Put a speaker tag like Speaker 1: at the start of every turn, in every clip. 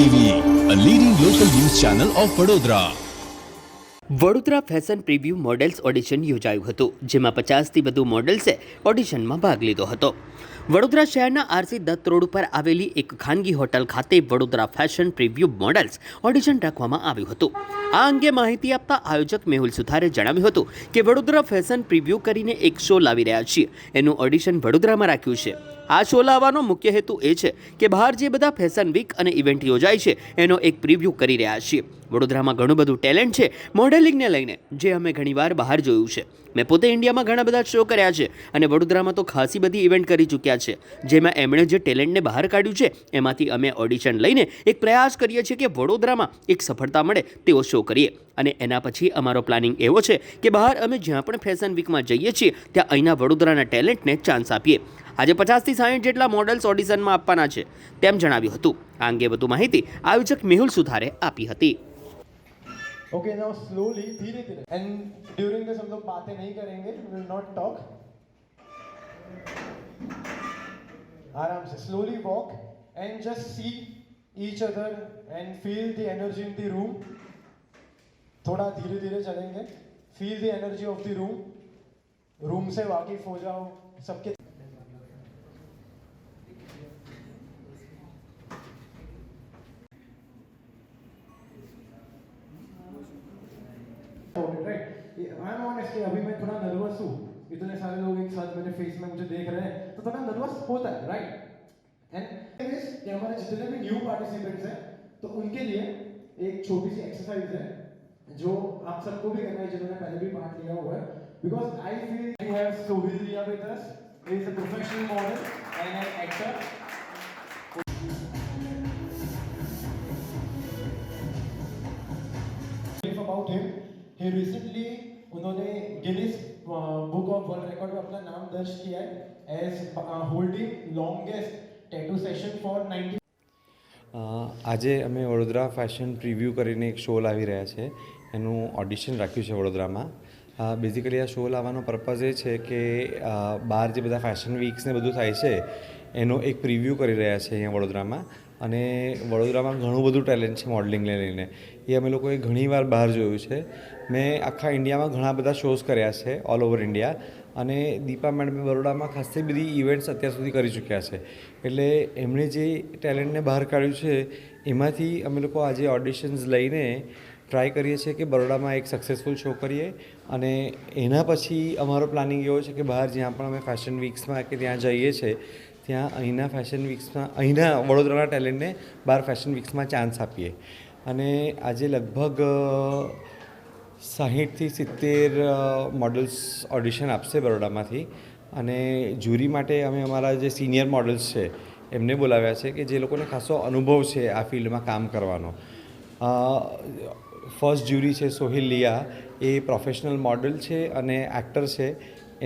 Speaker 1: TV a leading
Speaker 2: local news channel of Vadodara Vadodara fashion preview models audition યોજાયું હતું, જેમાં પચાસથી વધુ મોડેલ્સે ઓડિશનમાં ભાગ લીધો હતો. વડોદરા શહેરના આરસી દત્ત રોડ ઉપર આવેલી એક ખાનગી હોટલ ખાતે Vadodara fashion preview models audition રાખવામાં આવ્યું હતું. આ અંગે માહિતી આપતા આયોજક મેહુલ સુથારે જણાવ્યું હતું કે વડોદરા ફેશન પ્રિવ્યૂ કરીને એક શો લાવી રહ્યા છીએ. એનું ઓડિશન વડોદરામાં રાખ્યું છે. આ શો લાવવાનો મુખ્ય હેતુ એ છે કે બહાર જે બધા ફેશન વીક અને ઇવેન્ટ યોજાય છે, એનો એક પ્રિવ્યૂ કરી રહ્યા છીએ. વડોદરામાં ઘણું બધું ટેલેન્ટ છે મોડેલિંગને લઈને, જે અમે ઘણીવાર બહાર જોયું છે. મેં પોતે ઇન્ડિયામાં ઘણા બધા શો કર્યા છે અને વડોદરામાં તો ખાસી બધી ઇવેન્ટ કરી ચૂક્યા છે. જેમાં એમણે જે ટેલેન્ટને બહાર કાઢ્યું છે, એમાંથી અમે ઓડિશન લઈને એક પ્રયાસ કરીએ છીએ કે વડોદરામાં એક સફળતા મળે તેવો શો કરીએ. અને એના પછી અમારો પ્લાનિંગ એવો છે કે બહાર અમે જ્યાં પણ ફેશન વીકમાં જઈએ છીએ, ત્યાં અહીંના વડોદરાના ટેલેન્ટને ચાન્સ આપીએ. આજે પચાસથી સાહીઠ જેટલા મોડલ્સ ઓડિશનમાં આપવાના છે, તેમ જણાવ્યું હતું. આ અંગે વધુ માહિતી આયોજક મેહુલ સુથારે આપી હતી.
Speaker 3: ओके नाउ स्लोली धीरे धीरे। एंड ड्यूरिंग दिस हम लोग बातें नहीं करेंगे विल नॉट टॉक आराम से slowly walk and just see each other and feel the energy in the room थोड़ा धीरे धीरे चलेंगे। Feel the energy of the room room से वाकिफ हो जाओ, सबके राइट आई एम ऑनेस्ट अभी मैं थोड़ा नर्वस हूँ। इतने सारे लोग एक साथ मेरे फेस में मुझे देख रहे हैं तो थोड़ा नर्वस होता है राइट एंड कि हमारे जितने भी न्यू पार्टिसिपेंट्स हैं तो उनके लिए एक छोटी सी एक्सरसाइज है, जो आप सबको भी करना है, जिन्होंने पहले भी पार्ट लिया हुआ है। Because I feel we have Sohil Liya with us is a professional model and an actor brief him. He recently उन्होंने Guinness book of world record में अपना नाम दर्ज किया है as holding longest tattoo session for 90
Speaker 4: અ, આજે અમે Vadodara fashion preview કરીને એક શો લાવી રહ્યા છે એનું ઓડિશન રાખ્યું છે વડોદરામાં બેઝિકલી આ શો લાવવાનો પર્પઝ એ છે કે અ, બહાર જે બધા ફેશન વીક્સ ને બધું થાય છે એનો એક પ્રિવ્યૂ કરી રહ્યા છે અહીંયા વડોદરામાં અને વડોદરામાં ઘણું બધું ટેલેન્ટ છે મોડલિંગને લઈને. એ અમે લોકોએ ઘણીવાર બહાર જોયું છે. મેં આખા ઇન્ડિયામાં ઘણા બધા શોઝ કર્યા છે ઓલ ઓવર ઇન્ડિયા અને દીપા મેડમે બરોડામાં ખાસી બધી ઇવેન્ટ્સ અત્યાર સુધી કરી ચૂક્યા છે. એટલે એમણે જે ટેલેન્ટને બહાર કાઢ્યું છે, એમાંથી અમે લોકો આજે ઓડિશન્સ લઈને ટ્રાય કરીએ છીએ કે બરોડામાં એક સક્સેસફુલ શો કરીએ. અને એના પછી અમારો પ્લાનિંગ એવો છે કે બહાર જ્યાં પણ અમે ફેશન વીક્સમાં કે ત્યાં જઈએ છીએ ત્યાં અહીંના ફેશન વીક્સમાં અહીંના વડોદરાના ટેલેન્ટને બહાર ફેશન વીક્સમાં ચાન્સ આપીએ. અને આજે લગભગ સાહીઠથી સિત્તેર મોડલ્સ ઓડિશન આપશે બરોડામાંથી. અને જ્યુરી માટે અમે અમારા જે સિનિયર મોડલ્સ છે, એમને બોલાવ્યા છે કે જે લોકોને ખાસો અનુભવ છે આ ફિલ્ડમાં કામ કરવાનો. ફર્સ્ટ જ્યુરી છે સોહિલ લિયા, એ પ્રોફેશનલ મોડલ છે અને એક્ટર છે.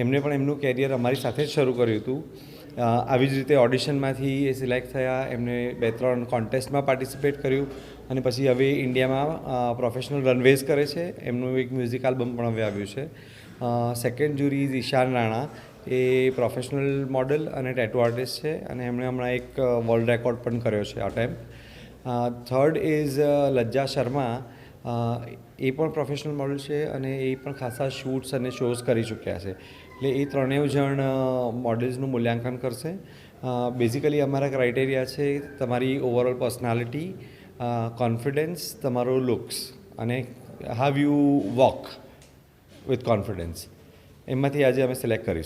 Speaker 4: એમને પણ એમનું કેરિયર અમારી સાથે જ શરૂ કર્યું હતું. આવી જ રીતે ઓડિશનમાંથી એ સિલેક્ટ થયા, એમને બે ત્રણ કોન્ટેસ્ટમાં પાર્ટિસિપેટ કર્યું અને પછી હવે ઇન્ડિયામાં પ્રોફેશનલ રનવેઝ કરે છે. એમનું એક મ્યુઝિક આલ્બમ પણ હવે આવ્યું છે. Second jury is Ishan Rana A professional model અને ટેટુ આર્ટિસ્ટ છે અને એમણે હમણાં એક વર્લ્ડ રેકોર્ડ પણ કર્યો છે આ time third is Lajja Sharma. એ પણ પ્રોફેશનલ મોડલ છે અને એ પણ ખાસા શૂટ્સ અને શોઝ કરી ચૂક્યા છે. એટલે એ ત્રણેય જણ મોડલ્સનું મૂલ્યાંકન કરશે. બેઝિકલી અમારા ક્રાઇટેરિયા છે તમારી ઓવરઓલ પર્સનાલિટી કોન્ફિડન્સ તમારો લુક્સ અને how you walk with confidence એમાંથી આજે અમે સિલેક્ટ કરીશું.